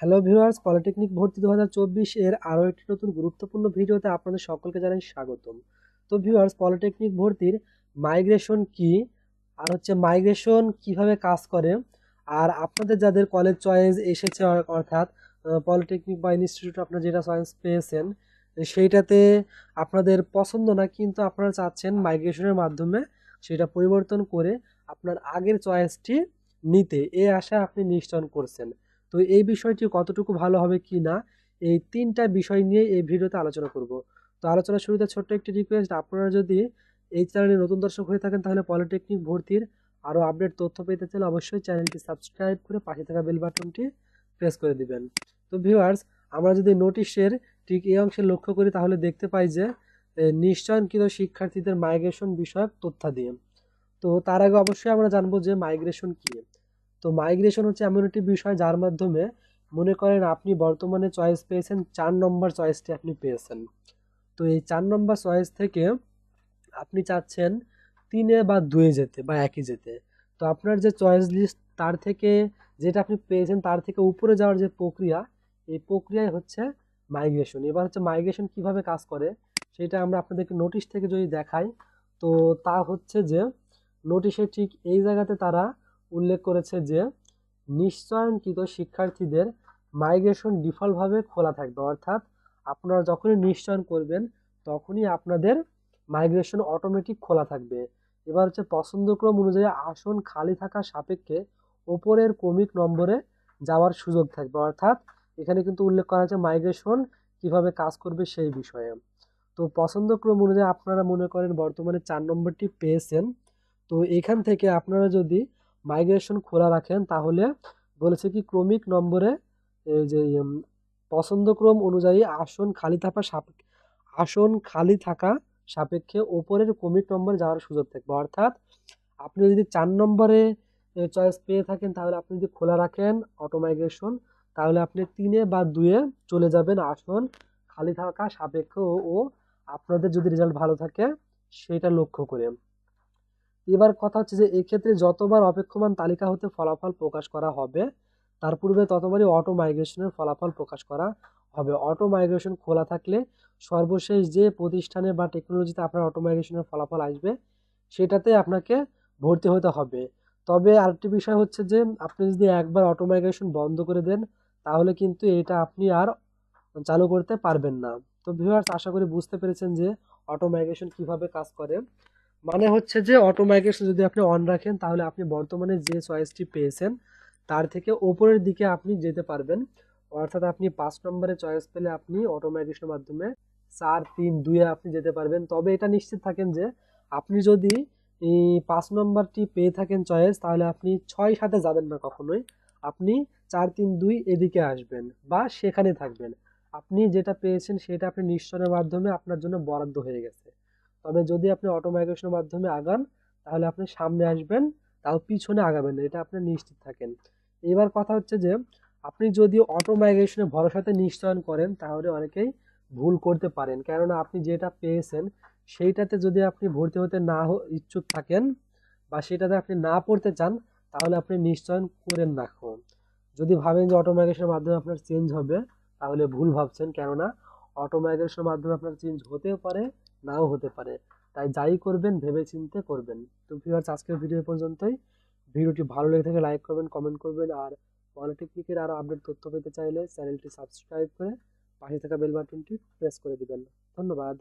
Hello viewers polytechnic ভর্তি দু হাজার চব্বিশ এর আরও একটি নতুন গুরুত্বপূর্ণ ভিডিওতে আপনাদের সকলকে জানাই স্বাগতম। তো ভিউয়ার্স পলিটেকনিক ভর্তির মাইগ্রেশন কি আর হচ্ছে মাইগ্রেশন কীভাবে কাজ করে আর আপনাদের যাদের কলেজ চয়েস এসেছে অর্থাৎ পলিটেকনিক বা ইনস্টিটিউট আপনারা যেটা চয়েস পেয়েছেন, সেইটাতে আপনাদের পছন্দ না কিন্তু আপনারা চাচ্ছেন মাইগ্রেশনের মাধ্যমে সেটা পরিবর্তন করে আপনার আগের চয়েসটি নিতে। এই আশা আপনি নিশ্চয়ন করছেন। তো এই বিষয়টি কতটুকু ভালো হবে কি না, এই তিনটা বিষয় নিয়ে এই ভিডিওতে আলোচনা করব। তো আলোচনা শুরুতে ছোট্ট একটি রিকোয়েস্ট আপনারা যদি এই চ্যানেলে নতুন দর্শক হয়ে থাকেন তাহলে পলিটেকনিক ভর্তির আরও আপডেট তথ্য পেতে চাইলে অবশ্যই চ্যানেলটি সাবস্ক্রাইব করে পাশে থাকা বেল বাটনটি প্রেস করে দিবেন। তো ভিউয়ার্স আমরা যদি নোটিশের ঠিক এই অংশে লক্ষ্য করি তাহলে দেখতে পাই যে নিশ্চয়নকৃত শিক্ষার্থীদের মাইগ্রেশন বিষয়ক তথ্য দিয়ে তো তার আগে অবশ্যই আমরা জানব যে মাইগ্রেশন কি। তো মাইগ্রেশন হচ্ছে এমন একটি বিষয় যার মাধ্যমে মনে করেন আপনি বর্তমানে চয়েস পেয়েছেন, চার নম্বর চয়েসটি আপনি পেয়েছেন। তো এই চার নম্বর চয়েস থেকে আপনি চাচ্ছেন তিনে বা দুয়ে যেতে বা একই যেতে। তো আপনার যে চয়েস লিস্ট তার থেকে যেটা আপনি পেয়েছেন তার থেকে উপরে যাওয়ার যে প্রক্রিয়া, এই প্রক্রিয়াই হচ্ছে মাইগ্রেশন এবার হচ্ছে মাইগ্রেশন কীভাবে কাজ করে সেটা আমরা আপনাদেরকে নোটিশ থেকে যদি দেখাই, তো তা হচ্ছে যে নোটিশে ঠিক এই জায়গাতে তারা উল্লেখ করেছে যে, নিশ্চয়নকৃত শিক্ষার্থীদের মাইগ্রেশন ডিফল্টভাবে খোলা থাকবে। অর্থাৎ আপনারা যখনই নিশ্চয়ন করবেন, তখনই আপনাদের মাইগ্রেশন অটোমেটিক খোলা থাকবে। এবার হচ্ছে পছন্দক্রম অনুযায়ী আসন খালি থাকা সাপেক্ষে ওপরের ক্রমিক নম্বরে যাওয়ার সুযোগ থাকবে। অর্থাৎ এখানে কিন্তু উল্লেখ করা হয়েছে মাইগ্রেশন কীভাবে কাজ করবে সেই বিষয়ে। তো পছন্দক্রম অনুযায়ী আপনারা মনে করেন বর্তমানে চার নম্বরটি পেয়েছেন। তো এখান থেকে আপনারা যদি মাইগ্রেশন খোলা রাখেন, তাহলে বলেছে কি, ক্রমিক নম্বরে যে পছন্দক্রম অনুযায়ী আসন খালি থাকা সাপেক্ষে আসন খালি থাকা সাপেক্ষে ওপরের ক্রমিক নম্বরে যাওয়ার সুযোগ থাকবে। অর্থাৎ আপনি যদি চার নম্বরে চয়েস পেয়ে থাকেন, তাহলে আপনি যদি খোলা রাখেন অটোমাইগ্রেশন তাহলে আপনি তিনে বা দুয়ে চলে যাবেন আসন খালি থাকা সাপেক্ষে ও আপনাদের যদি রেজাল্ট ভালো থাকে, সেটা লক্ষ্য করে। এবার কথা হচ্ছে যে এক্ষেত্রে যতবার অপেক্ষমান তালিকা হতে ফলাফল প্রকাশ করা হবে, তার পূর্বে ততবারই অটো মাইগ্রেশনের ফলাফল প্রকাশ করা হবে। অটো মাইগ্রেশন খোলা থাকলে সর্বশেষ যে প্রতিষ্ঠানে বা টেকনোলজিতে আপনার অটো মাইগ্রেশনের ফলাফল আসবে, সেটাতে আপনাকে ভর্তি হতে হবে। তবে আরেকটি বিষয় হচ্ছে যে, আপনি যদি একবার অটো মাইগ্রেশন বন্ধ করে দেন, তাহলে কিন্তু এটা আপনি আর চালু করতে পারবেন না। তো ভিউয়ার্স আশা করি বুঝতে পেরেছেন যে অটো মাইগ্রেশন কীভাবে কাজ করে। মানে হচ্ছে যে অটো মাইগ্রেশন যদি আপনি অন রাখেন, তাহলে আপনি বর্তমানে যে চয়েসটি পেয়েছেন, তার থেকে ওপরের দিকে আপনি যেতে পারবেন। অর্থাৎ আপনি পাঁচ নম্বরে চয়েস পেলে আপনি অটো মাইগ্রেশনের মাধ্যমে চার, তিন, দুয়ে আপনি যেতে পারবেন। তবে এটা নিশ্চিত থাকেন যে আপনি যদি পাঁচ নম্বরটি পেয়ে থাকেন চয়েস তাহলে আপনি ছয় সাথে যাবেন না কখনোই। আপনি চার, তিন, দুই এদিকে আসবেন বা সেখানে থাকবেন। আপনি যেটা পেয়েছেন, সেটা আপনি নিশ্চয়ের মাধ্যমে আপনার জন্য বরাদ্দ হয়ে গেছে। তবে যদি আপনি অটো মাইগ্রেশনের মাধ্যমে আগান, তাহলে আপনি সামনে আসবেন, তাও পিছনে আগাবেন না, এটা আপনি নিশ্চিত থাকেন এবার কথা হচ্ছে যে, আপনি যদি অটো মাইগ্রেশনে ভরসাতে নিশ্চয়ন করেন, তাহলে অনেকেই ভুল করতে পারেন কেননা আপনি যেটা পেয়েছেন, সেইটাতে যদি আপনি ভর্তি হতে না ইচ্ছুক থাকেন বা সেটাতে আপনি না পড়তে চান, তাহলে আপনি নিশ্চয়ন করেন না। যদি ভাবেন যে অটো মাইগ্রেশনের মাধ্যমে আপনার চেঞ্জ হবে, তাহলে ভুল ভাবছেন, কেননা অটো মাইগ্রেশনের মাধ্যমে আপনার চেঞ্জ হতেও পারে নাও হতে পারে। তাই যাই করবেন ভেবে চিনতে করবেন। তো ভিউয়ার্স আজকের ভিডিও পর্যন্তই। ভিডিওটি ভালো লেগে থাকে লাইক করবেন কমেন্ট করবেন। আর পলিটেকনিকের আরও আপডেট তথ্য পেতে চাইলে চ্যানেলটি সাবস্ক্রাইব করে পাশে থাকা বেল বাটনটি প্রেস করে দিবেন। ধন্যবাদ।